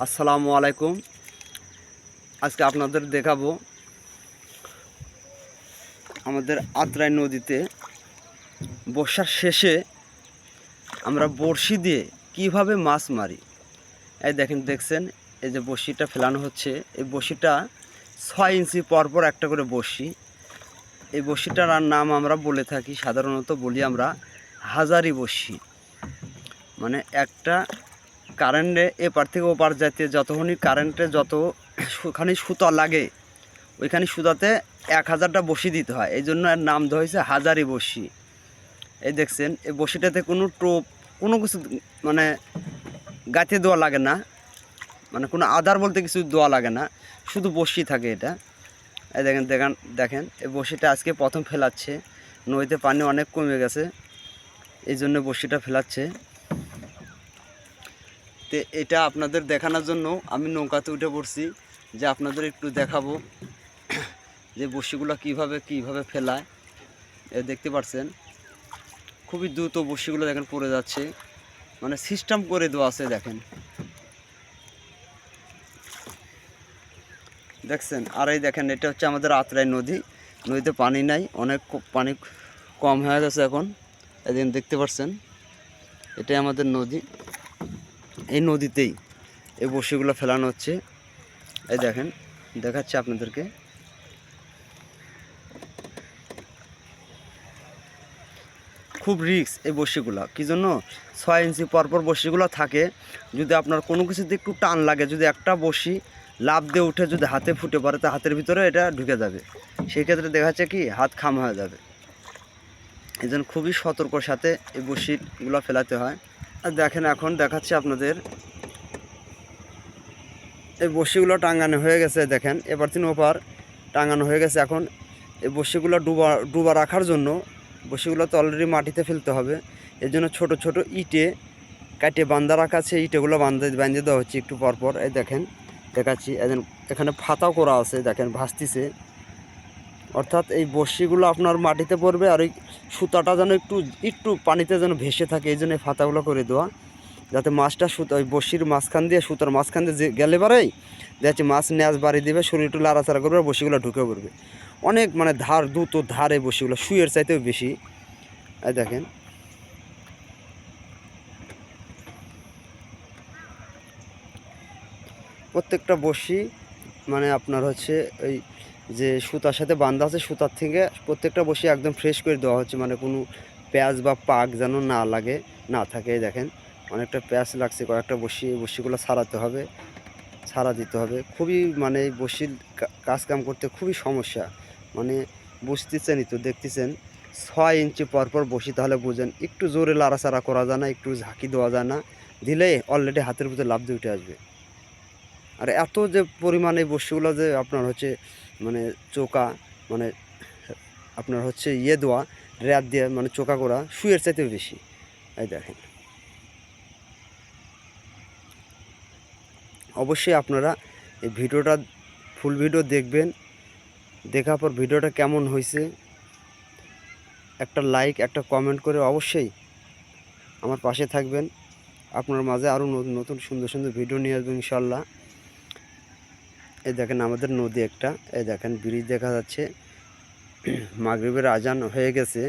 আসসালামু আলাইকুম। আজকে আপনাদের দেখাবো আমাদের আত্রাই নদীতে বর্ষার শেষে আমরা বড়শি দিয়ে কীভাবে মাছ মারি। এই দেখেন, দেখছেন? এই যে বড়শিটা ফেলানো হচ্ছে। এই বড়শিটা ছয় ইঞ্চি পরপর একটা করে বড়শি এই বড়শিটার নাম আমরা বলে থাকি, সাধারণত বলি আমরা হাজারি বড়শি মানে একটা কারেন্টে এপার থেকে ওপার যাইতে যতক্ষণই কারেন্টে যতখানি সুতা লাগে, ওইখানে সুতাতে এক হাজারটা বসি দিতে হয়। এই জন্য এর নাম দেওয়া হয়েছে হাজারি বসি। এই দেখছেন, এই বসিটাতে কোনো টোপ, কোনো কিছু মানে গাঁথে দেওয়া লাগে না। মানে কোনো আধার বলতে কিছু দেওয়া লাগে না। শুধু বসি থাকে এটা। এই দেখেন দেখেন দেখেন, এই বসিটা আজকে প্রথম ফেলাচ্ছে। নদীতে পানি অনেক কমে গেছে। এই জন্য বসিটা ফেলাচ্ছে। তো এটা আপনাদের দেখানোর জন্য আমি নৌকাতে উঠে পড়ছি, যে আপনাদের একটু দেখাবো যে বড়শিগুলো কীভাবে কীভাবে ফেলায়। এ দেখতে পাচ্ছেন খুবই দ্রুত বড়শিগুলো দেখেন পড়ে যাচ্ছে। মানে সিস্টেম করে দেওয়া আছে, দেখেন। দেখছেন? আর এই দেখেন, এটা হচ্ছে আমাদের আত্রাই নদী। নদীতে পানি নাই, অনেক পানি কম হয়ে গেছে এখন। এদিন দেখতে পাচ্ছেন এটাই আমাদের নদী। এই নদীতেই এই বড়শিগুলো ফেলানো হচ্ছে। এই দেখেন, দেখাচ্ছে আপনাদেরকে। খুব রিস্ক এই বড়শিগুলো। কী জন্য? ছয় ইঞ্চি পরপর বড়শিগুলো থাকে। যদি আপনার কোনো কিছুতে একটু টান লাগে, যদি একটা বড়শি লাভ দিয়ে উঠে যদি হাতে ফুটে পড়ে, তা হাতের ভিতরে এটা ঢুকে যাবে। সেই ক্ষেত্রে দেখা যাচ্ছে কি, হাত খাম হয়ে যাবে। এই জন্য খুবই সতর্কর সাথে এই বড়শিগুলো ফেলাতে হয়। দেখেন এখন দেখাচ্ছি আপনাদের। এই বড়শিগুলো টাঙ্গানো হয়ে গেছে, দেখেন। এবার তিন ওপার টাঙ্গানো হয়ে গেছে এখন। এই বড়শিগুলো ডুবা ডুবা রাখার জন্য বড়শিগুলো তো অলরেডি মাটিতে ফেলতে হবে। এর জন্য ছোট ছোট ইটে কাটে বান্ধা রাখা আছে। ইটেগুলো বান্ধে বাঁধে দেওয়া হচ্ছে একটু পর পর। এই দেখেন, দেখাচ্ছি। এখানে ফাতাও করা আছে, দেখেন, ভাসতিছে। অর্থাৎ এই বড়শিগুলো আপনার মাটিতে পড়বে আর ওই সুতাটা যেন একটু একটু পানিতে যেন ভেসে থাকে, এই জন্য ফাতাগুলো করে দেওয়া। যাতে মাছটা সুতা, ওই বড়শির মাঝখান দিয়ে, সুতার মাঝখান দিয়ে গেলে বারেই যাচ্ছে মাছ নেয়াজ বাড়ি দেবে, শরীর একটু লাড়াচাড়া করবে, আর বড়শিগুলো ঢুকে পড়বে। অনেক মানে ধার দুটো ধারে বড়শিগুলো শুয়ের চাইতেও বেশি। এই দেখেন। প্রত্যেকটা বড়শি মানে আপনার হচ্ছে ওই যে সুতার সাথে বান্ধা আছে, সুতার থেকে প্রত্যেকটা বসি একদম ফ্রেশ করে দেওয়া হচ্ছে। মানে কোনো পেঁয়াজ বা পাক যেন না লাগে, না থাকে, দেখেন। অনেকটা পেঁয়াজ লাগছে, কয়েকটা বসি বসিগুলো ছাড়াতে হবে, ছাড়া দিতে হবে। খুবই মানে বসির কাজকাম করতে খুবই সমস্যা। মানে বুঝতেছেনই তো, দেখতেছেন? ছয় ইঞ্চি পর পর বসি, তাহলে বুঝেন, একটু জোরে লাড়াচাড়া করা যায় না, একটু ঝাঁকি দেওয়া যায় না। দিলে অলরেডি হাতের ভিতরে লাভ দিয়ে উঠে আসবে। আর এত যে পরিমাণ এই বস্তুগুলো যে আপনার হচ্ছে মানে চোকা মানে আপনার হচ্ছে ইয়ে দেওয়া, র্যাত দিয়ে মানে চোকা করা শুয়ের চাইতেও বেশি। এই দেখেন। অবশ্যই আপনারা এই ভিডিওটা, ফুল ভিডিও দেখবেন। দেখার পর ভিডিওটা কেমন হয়েছে, একটা লাইক, একটা কমেন্ট করে অবশ্যই আমার পাশে থাকবেন। আপনার মাঝে আরও নতুন সুন্দর সুন্দর ভিডিও নিয়ে আসবেন ইনশাল্লাহ এই দেখেন আমাদের নদী একটা এই দেখেন ব্রিজ দেখা যাচ্ছে। মাগরীবের আজান হয়ে গেছে।